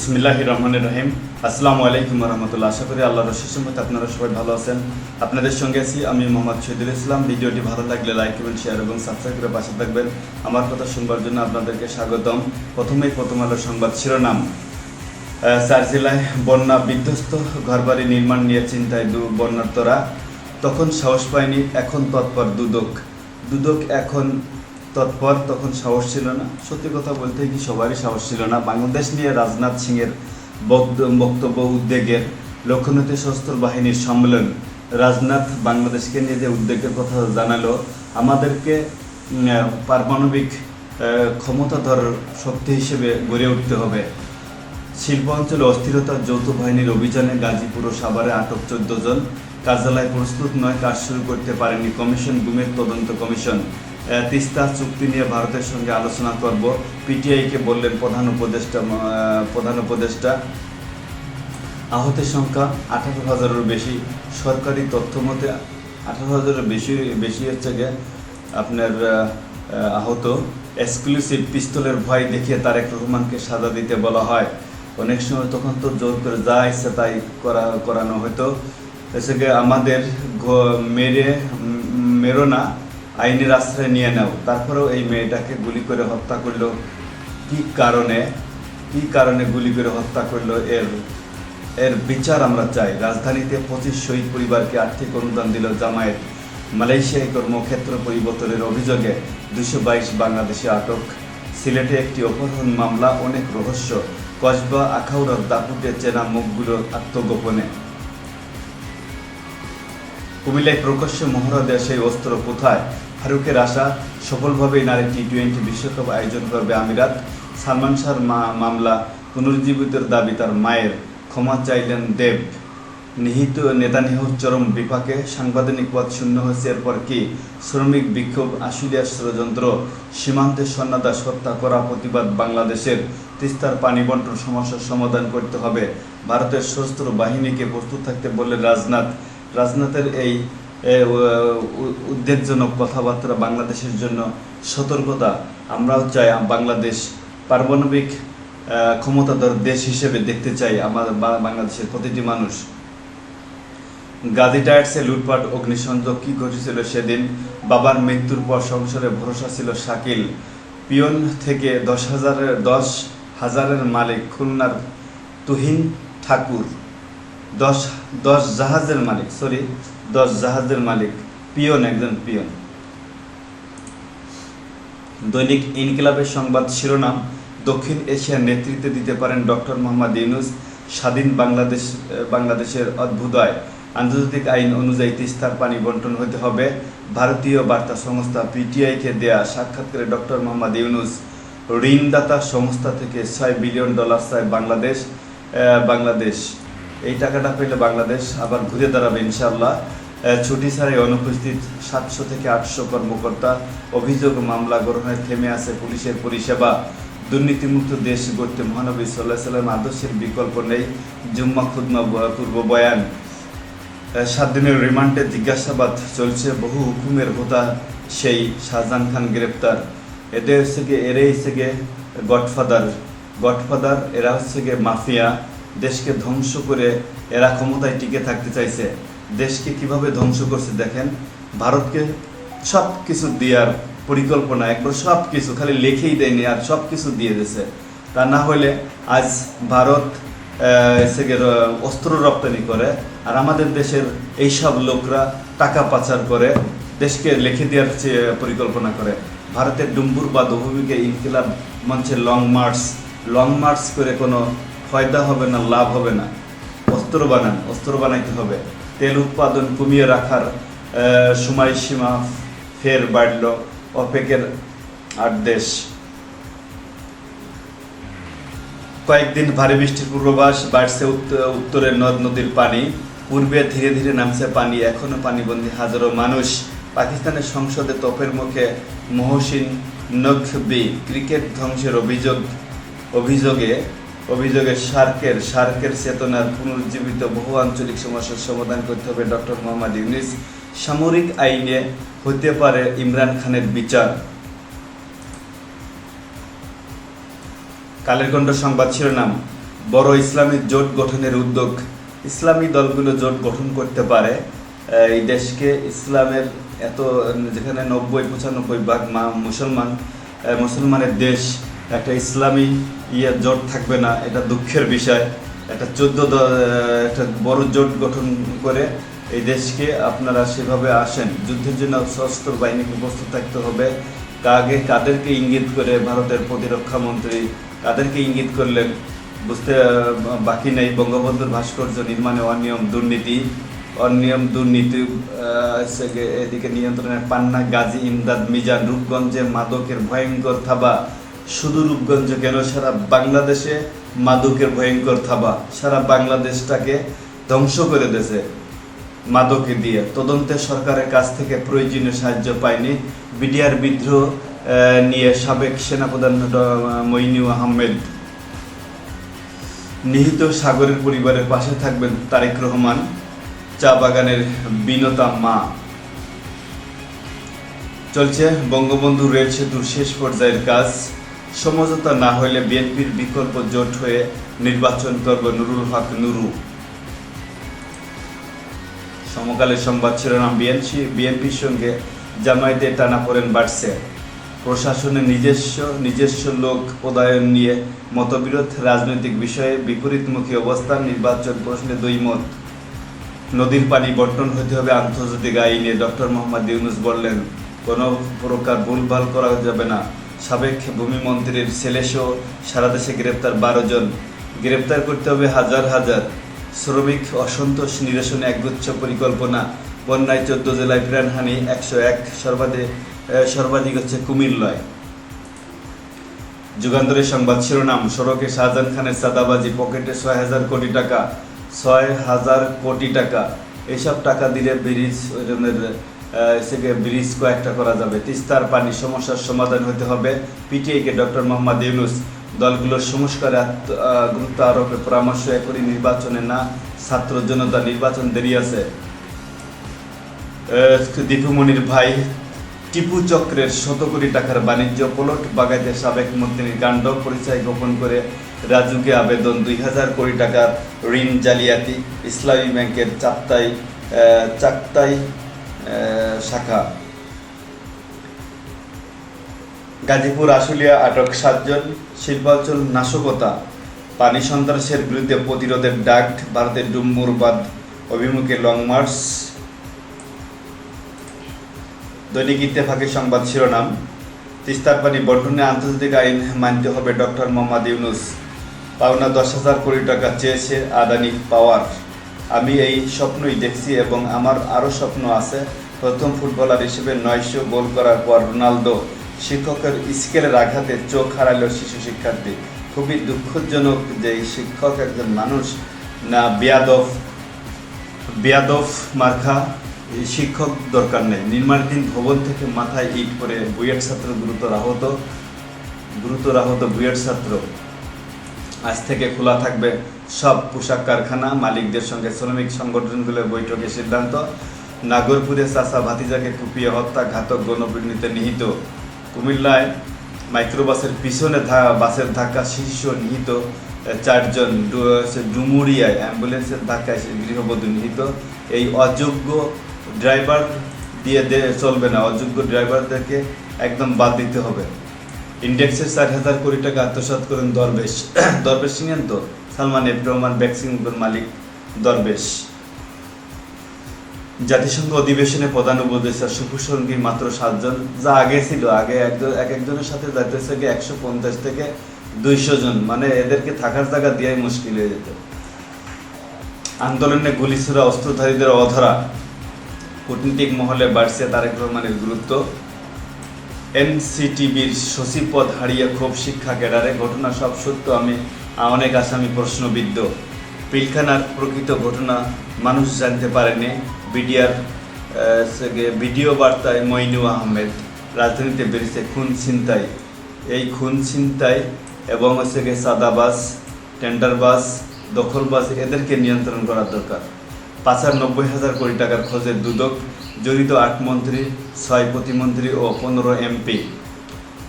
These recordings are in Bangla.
বিসমিল্লাহ রহমান রহিম। আসসালামু আলাইকুম রহমতুল্লাহ। আশা করি আল্লাহ রসুসমত আপনারা সবাই ভালো আছেন। আপনাদের সঙ্গে আছি আমি মোহাম্মদ শহীদুল ইসলাম। ভিডিওটি ভালো লাগলে লাইক করবেন শেয়ার এবং সাবস্ক্রাইব করে পাশে থাকবেন। আমার কথা শুনবার জন্য আপনাদেরকে স্বাগতম। প্রথমেই প্রথম আলো সংবাদ শিরোনাম। চার জেলায় বন্যা বিধ্বস্ত, ঘরবাড়ি নির্মাণ নিয়ে চিন্তায় দু বন্যার্তরা। তখন সাহস পায়নি, এখন তৎপর দুদক। দুদক এখন তৎপর তখন সাহস ছিল না। সত্যি কথা বলতে কি সবারই সাহস ছিল না। বাংলাদেশ নিয়ে রাজনাথ সিংয়ের বক্ত- বক্তব্য, উদ্বেগের লক্ষ্যনীতি সশস্ত্র বাহিনীর সম্মেলন রাজনাথ বাংলাদেশকে নিয়ে যে উদ্বেগের কথা জানালো, আমাদেরকে পারমাণবিক ক্ষমতাধর শক্তি হিসেবে গড়ে উঠতে হবে। শিল্প অঞ্চলে অস্থিরতা যৌথ বাহিনীর অভিযানে গাজীপুর ও সাভারে আটক চোদ্দ জন। কার্যালয় প্রস্তুত নয়, কাজ শুরু করতে পারেনি কমিশন, গুমের তদন্ত কমিশন। তিস্তা চুক্তি নিয়ে ভারতের সঙ্গে আলোচনা করব। পিটিআইকে বললেন প্রধান উপদেষ্টা প্রধান উপদেষ্টা আহতের সংখ্যা আঠারো হাজারের বেশি। সরকারি তথ্য মতে আঠারো হাজারের বেশি বেশি হচ্ছে গিয়ে আপনার আহ, আহ, আহত। এক্সক্লুসিভ পিস্তলের ভয় দেখিয়ে তারেক রহমানকে সাজা দিতে বলা হয়। অনেক সময় তখন তো জোর করে যা ইচ্ছে তাই করা করানো হতো। এসে আমাদের মেরে মেরো না। আইনের আশ্রয় নিয়ে নাও। তারপরেও এই মেয়েটাকে গুলি করে হত্যা করল। কি কারণে? কি কারণে গুলি করে হত্যা করল? এর এর বিচার আমরা চাই। রাজধানীতে পঁচিশ শহীদ পরিবারকে আর্থিক অনুদান দিল জামায়াত। মালয়েশিয়ায় কর্মক্ষেত্র পরিবর্তনের অভিযোগে দুশো বাইশ বাংলাদেশি আটক। সিলেটে একটি অপহরণ মামলা, অনেক রহস্য। কসবা আখাউড়ার দাপুটে চেনা মুখগুলো আত্মগোপনে। কুমিল্লায় প্রকাশ্যে মহড়া দেয় সেই অস্ত্র কোথায়? ফারুকের আশা সফলভাবেই নারী টি টোয়েন্টি বিশ্বকাপ আয়োজন করবে আমিরাত। সালমান শাহর মামলা, পুনরুজ্জীবিতের দাবি তার মায়ের। ক্ষমা চাইলেন দেব। নিহিত নেতানিয়াহুর চরম বিপাকে সাংবাদিক পদ শূন্য হয়েছে। এরপর কি? শ্রমিক বিক্ষোভ আশুলিয়ার ষড়যন্ত্র, সীমান্তে সন্ন্যাদাস হত্যা করা, প্রতিবাদ বাংলাদেশের তিস্তার পানি বন্টন সমস্যার সমাধান করতে হবে। ভারতের সশস্ত্র বাহিনীকে প্রস্তুত থাকতে বললেন রাজনাথ। রাজনাথের এই উদ্বেগজনক কথাবার্তা বাংলাদেশের জন্য সতর্কতা। আমরাও চাই বাংলাদেশ পারমাণবিক ক্ষমতাধর দেশ হিসেবে দেখতে চাই আমাদের বাংলাদেশের প্রতিটি মানুষ। গাজী টায়ার্সে লুটপাট, অগ্নিসংযোগ কি ঘটেছিল সেদিন? বাবার মৃত্যুর পর সংসারে ভরসা ছিল শাকিল। পিয়ন থেকে দশ হাজারের দশ হাজারের মালিক খুলনার তুহিন ঠাকুর। দশ দশ জাহাজের মালিক সরি দশ জাহাজের মালিক, পিয়ন, একজন পিয়ন। দৈনিক ইনকিলাবের সংবাদ শিরোনাম, দক্ষিণ এশিয়ার নেতৃত্ব দিতে পারেন ডক্টর মোহাম্মদ ইউনুস, স্বাধীন বাংলাদেশ বাংলাদেশের অদ্ভুদয় আন্তর্জাতিক আইন অনুযায়ী তিস্তার পানি বন্টন হতে হবে। ভারতীয় বার্তা সংস্থা পিটিআইকে দেয়া সাক্ষাৎকারে ডক্টর মোহাম্মদ ইউনুস, ঋণদাতা সংস্থা থেকে ছয় বিলিয়ন ডলার চায় বাংলাদেশ বাংলাদেশ। এই টাকাটা পেলে বাংলাদেশ আবার ঘুরে দাঁড়াবে ইনশাল্লাহ ছুটি ছাড়াই অনুপস্থিত সাতশো থেকে আটশো কর্মকর্তা, অভিযোগ মামলা গ্রহণে থেমে আছে পুলিশের পরিষেবা। দুর্নীতিমুক্ত দেশ গড়তে মহানবী সাল্লাহ সাল্লাম আদর্শের বিকল্প নেই, জুম্মা খুদমা পূর্ব বয়ান। সাত দিনের রিমান্ডে জিজ্ঞাসাবাদ চলছে, বহু হুকুমের হোতা সেই শাহজাহান খান গ্রেপ্তার। এদের হচ্ছে গিয়ে, এরাই হচ্ছে গিয়ে গডফাদার। গডফাদার, এরা হচ্ছে গিয়ে মাফিয়া। দেশকে ধ্বংস করে এরা ক্ষমতায় টিকে থাকতে চাইছে। দেশকে কীভাবে ধ্বংস করছে দেখেন? ভারতকে সব কিছু দেওয়ার পরিকল্পনা, একবার সব কিছু খালি লেখেই দেয়নি আর সব কিছু দিয়ে দিয়েছে। তা না হলে আজ ভারত অস্ত্র রপ্তানি করে আর আমাদের দেশের এইসব লোকরা টাকা পাচার করে দেশকে লিখে দেওয়ার পরিকল্পনা করে। ভারতের ডুম্বুর বা দভূমিকে ইনকিলাব মঞ্চে লং মার্চ লং মার্চ করে কোনো ফয়দা হবে না, লাভ হবে না। অস্ত্র বানান, অস্ত্র বানাইতে হবে। তেল উৎপাদন কমিয়ে রাখার সময়সীমা ফের বাড়ল অপেকের আট দেশ। কয়েকদিন ভারী বৃষ্টির পূর্বাভাস বাড়ছে উত্তরের নদ নদীর পানি। পূর্বে ধীরে ধীরে নামছে পানি, এখনও পানিবন্দী হাজারো মানুষ। পাকিস্তানের সংসদে তোপের মুখে মহসিন নকবি ক্রিকেট ধ্বংসের অভিযোগ, অভিযোগে অভিযোগে সার্কের সার্কের চেতনার পুনরুজ্জীবিত বহু আঞ্চলিক সমস্যার সমাধান করতে হবে ডক্টর মোহাম্মদ ইউনিস। সামরিক আইনে হতে পারে ইমরান খানের বিচার। কালের কণ্ঠ সংবাদ শিরোনাম, বড় ইসলামী জোট গঠনের উদ্যোগ। ইসলামী দলগুলো জোট গঠন করতে পারে। এই দেশকে ইসলামের এত, যেখানে নব্বই, পঁচানব্বই ভাগ মা মুসলমান মুসলমানের দেশ। একটা ইসলামী ইয়ে জোট থাকবে না, এটা দুঃখের বিষয়। একটা চোদ্দ একটা বড় জোট গঠন করে এই দেশকে আপনারা সেভাবে আসেন। যুদ্ধের জন্য সশস্ত্র বাহিনীকে প্রস্তুত থাকতে হবে। কাকে কাদেরকে ইঙ্গিত করে ভারতের প্রতিরক্ষা মন্ত্রী কাদেরকে ইঙ্গিত করলেন, বুঝতে বাকি নেই। বঙ্গবন্ধুর ভাস্কর্য নির্মাণে অনিয়ম, দুর্নীতি। অনিয়ম, দুর্নীতি এদিকে নিয়ন্ত্রণের পান্না, গাজী, ইমদাদ, মিজান, রূপগঞ্জে মাদকের ভয়ঙ্কর থাবা। শুধু রূপগঞ্জ কেন? সারা বাংলাদেশে মাদকের ভয়ঙ্কর থাবা। সারা বাংলাদেশটাকে ধ্বংস করে দিয়েছে মাদকে দিয়ে। তদন্তে সরকারের কাছ থেকে প্রয়োজনীয় সাহায্য পায়নি। বিডিআর বিদ্রোহ নিয়ে সাবেক সেনাপ্রধান মইনু আহমেদ নিহিত সাগরের পরিবারের পাশে থাকবেন তারেক রহমান, চা বাগানের বিনতা মা। চলছে বঙ্গবন্ধু রেল সেতুর শেষ পর্যায়ের কাজ। সমঝোতা না হলে বিএনপির বিকল্প জোট হয়ে নির্বাচন করবে নুরুল হক নুরু। সমকালের সংবাদ শিরোনাম বিএনপি বিএনপির সঙ্গে জামায়াতে টানাপোড়েন বাড়ছে। প্রশাসনের নিজস্ব নিজস্ব লোক পদায়ন নিয়ে মতবিরোধ, রাজনৈতিক বিষয়ে বিপরীতমুখী অবস্থান, নির্বাচন প্রশ্নে দুই মত। নদীর পানি বন্টন হতে হবে আন্তর্জাতিক আইনে, ডক্টর মোহাম্মদ ইউনুস বললেন, কোনো প্রকার ভুলভাল করা যাবে না। সাবেক ভূমি ভূমিমন্ত্রীর ছেলেসহ সারা দেশে গ্রেপ্তার বারো জন। গ্রেপ্তার করতে হবে হাজার হাজার। শ্রমিক অসন্তোষ নিরসনে একগুচ্ছ পরিকল্পনা। বন্যায় চোদ্দ জেলায় প্রাণহানি, একশো এক সর্বাধিক সর্বাধিক হচ্ছে কুমিল্লায়। যুগান্তরের সংবাদ শিরোনাম, সড়কে শাহজাহান খানের চাঁদাবাজি, পকেটে ছয় হাজার কোটি টাকা, ছয় হাজার কোটি টাকা। এসব টাকা দিলে ব্রিজ ব্রিজ কয়েকটা করা যাবে। তিস্তার পানি সমস্যার সমাধান হতে হবে। পিটিআইকে ডক্টর মোহাম্মদ ইউনুস দলগুলোর সংস্কারে গুরুত্ব আরোপে পরামর্শ একই নির্বাচনে না, ছাত্র জনতা নির্বাচন দেরি আছে। দীপুমণির ভাই টিপু চক্রের শত কোটি টাকার বাণিজ্য পলট বাগাইতে সাবেক মন্ত্রীর কাণ্ড পরিচয় গোপন করে রাজুকে আবেদন দুই হাজার কোটি টাকার ঋণ জালিয়াতি। ইসলামী ব্যাংকের চাপ্তাই চাক্তাই শাখা। গাজীপুর, আশুলিয়া আটক সাতজন শিল্পাঞ্চল নাশকতা, পানি সন্ত্রাসের বিরুদ্ধে প্রতিরোধের ডাক, ভারতের ডুম্মুরবাদ অভিমুখে লং মার্চ দৈনিক ইত্তেফাকের সংবাদ শিরোনাম, তিস্তার পানি বন্টনে আন্তর্জাতিক আইন মানতে হবে ডক্টর মোহাম্মদ ইউনুস। পাওনা দশ হাজার কোটি টাকা চেয়েছে আদানি পাওয়ার। আমি এই স্বপ্নই দেখছি এবং আমার আরও স্বপ্ন আছে প্রথম ফুটবলার হিসেবে নয়শো গোল করার পর রোনালদো শিক্ষকের স্কেলের আঘাতে চোখ হারালো শিশু শিক্ষার্থী। খুবই দুঃখজনক যে শিক্ষক একজন মানুষ, না, বিয়াদব, বেয়াদব মার্খা শিক্ষক দরকার নেই। নির্মাণাধীন ভবন থেকে মাথায় ইট করে বুয়েট ছাত্র, গুরুতর আহত গুরুতর আহত বুয়েট ছাত্র। আজ থেকে খোলা থাকবে সব পোশাক কারখানা, মালিকদের সঙ্গে শ্রমিক সংগঠনগুলোর বৈঠকে সিদ্ধান্ত, নাগরপুরে চাষা ভাতিজাকে কুপিয়ে হত্যা ঘাতক গণপিটুনিতে নিহিত। কুমিল্লায় মাইক্রোবাসের পিছনে বাসের ধাক্কা, শীর্ষ নিহিত চারজন ডুমুরিয়ায়, অ্যাম্বুলেন্সের ধাক্কায় গৃহবধূ নিহিত। এই অযোগ্য ড্রাইভার দিয়ে চলবে না, অযোগ্য ড্রাইভারদেরকে একদম বাদ দিতে হবে। ইন্ডেক্সের চার হাজার কোটি টাকা আত্মসাৎ করেন দরবেশ। দরবেশ চিনেন তো সালমান এফ রহমান ভ্যাকসিন মালিক দরবেশ। জাতিসংঘ অধিবেশনে প্রধান উপদেষ্টা শুভসঙ্গী মাত্র সাতজন, যা আগে ছিল, আগে একজন এক একজনের সাথে যাইতেছে গিয়ে একশো পঞ্চাশ থেকে দুইশো জন মানে এদেরকে থাকার জায়গা দেওয়াই মুশকিল হয়ে যেত। আন্দোলনে গুলিছোড়া অস্ত্রধারীদের অধরা কূটনীতিক মহলে বাড়ছে তারেক রহমানের গুরুত্ব। এনসিটিভির সচিব পদ হারিয়ে ক্ষোভ শিক্ষা ক্যাডারে, ঘটনা সব সত্য, আমি অনেক আসামি প্রশ্নবিদ্ধ। পিলখানার প্রকৃত ঘটনা মানুষ জানতে পারেনি। বিডিআর ভিডিও বার্তায় মইনু আহমেদ, রাজধানীতে বেরিয়েছে খুন ছিনতাই। এই খুন ছিনতাই এবং হচ্ছে গিয়ে সাদাবাস টেন্ডারবাস দখলবাস এদেরকে নিয়ন্ত্রণ করার দরকার। পাঁচার নব্বই হাজার কোটি টাকার খোঁজের দুদক, জড়িত আট মন্ত্রী, ছয় প্রতিমন্ত্রী ও পনেরো এমপি।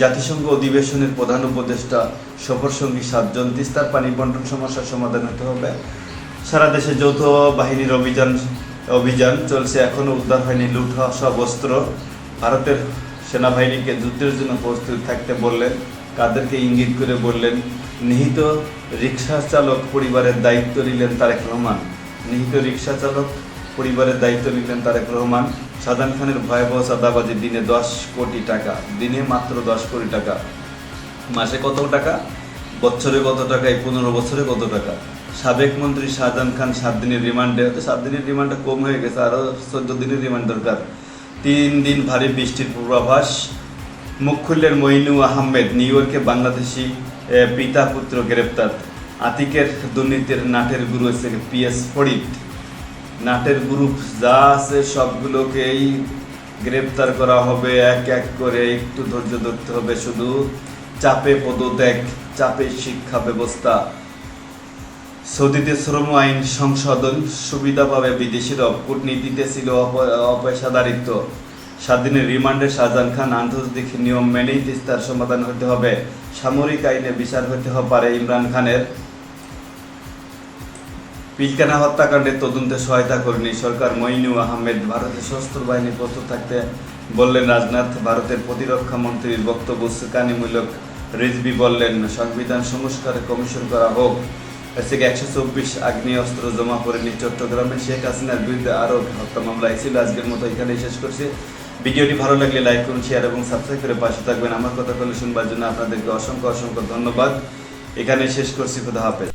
জাতিসংঘ অধিবেশনের প্রধান উপদেষ্টা সফর সঙ্গী সাতজন তিস্তার পানি বন্টন সমস্যার সমাধান হতে হবে। সারা দেশে যৌথ বাহিনীর অভিযান অভিযান চলছে। এখনও উদ্ধার হয়নি লুট হওয়া সব অস্ত্র। ভারতের সেনাবাহিনীকে যুদ্ধের জন্য প্রস্তুত থাকতে বললেন। কাদেরকে ইঙ্গিত করে বললেন, নিহিত রিক্সা চালক পরিবারের দায়িত্ব নিলেন তারেক রহমান। নিহিত রিক্সা চালক পরিবারের দায়িত্ব নিলেন তারেক রহমান। সাদান খানের ভয়াবহ চাঁদাবাজি দিনে দশ কোটি টাকা, দিনে মাত্র দশ কোটি টাকা। মাসে কত টাকা? বছরে কত টাকা? এই পনেরো বছরে কত টাকা? সাবেক মন্ত্রী শাহজাহান খান সাত দিনের রিমান্ডে, হয়তো সাত দিনের রিমান্ডটা কম হয়ে গেছে আরও চোদ্দ দিনের রিমান্ড দরকার। তিন দিন ভারী বৃষ্টির পূর্বাভাস। মুখ খুললেন মইনু আহমেদ, নিউ ইয়র্কে বাংলাদেশি পিতা পুত্র গ্রেপ্তার। আতিকের দুর্নীতির নাটের গুরু হচ্ছে পি এস ফরিদ। নাটের গ্রুপ যা আছে সবগুলোকেই গ্রেপ্তার করা হবে, এক এক করে একটু ধৈর্য ধরতে হবে শুধু। চাপে পদত্যাগ, চাপে শিক্ষা ব্যবস্থা। সৌদিতে শ্রম আইন সংশোধন, সুবিধা পাবে বিদেশিরাও। কূটনীতিতে ছিল অপ- অপেশাদারিত্ব। সাত দিনের রিমান্ডে শাহজাহান খান আন্তর্জাতিক নিয়ম মেনেই তিস্তার সমাধান হতে হবে। সামরিক আইনে বিচার হতে পারে ইমরান খানের। পিলকানা হত্যাকাণ্ডের তদন্তে সহায়তা করেনি সরকার। মইনু আহমেদ ভারতের সশস্ত্র বাহিনী প্রস্তুত থাকতে বললেন রাজনাথ, ভারতের প্রতিরক্ষা মন্ত্রীর বক্তব্য সুকানিমূলক রিজবি বললেন, সংবিধান সংস্কার কমিশন করা হোক। থেকে একশো চব্বিশ অস্ত্র জমা করেনি চট্টগ্রামে। শেখ হাসিনার বিরুদ্ধে আরও হত্যা মামলা এই ছিল আজকের মতো, এখানেই শেষ করছি। ভিডিওটি ভালো লাগলে লাইক করুন শেয়ার এবং সাবস্ক্রাইব করে পাশে থাকবেন। আমার কথা বলে শুনবার জন্য আপনাদেরকে অসংখ্য অসংখ্য ধন্যবাদ। এখানে শেষ করছি, খুদা হাফেজ।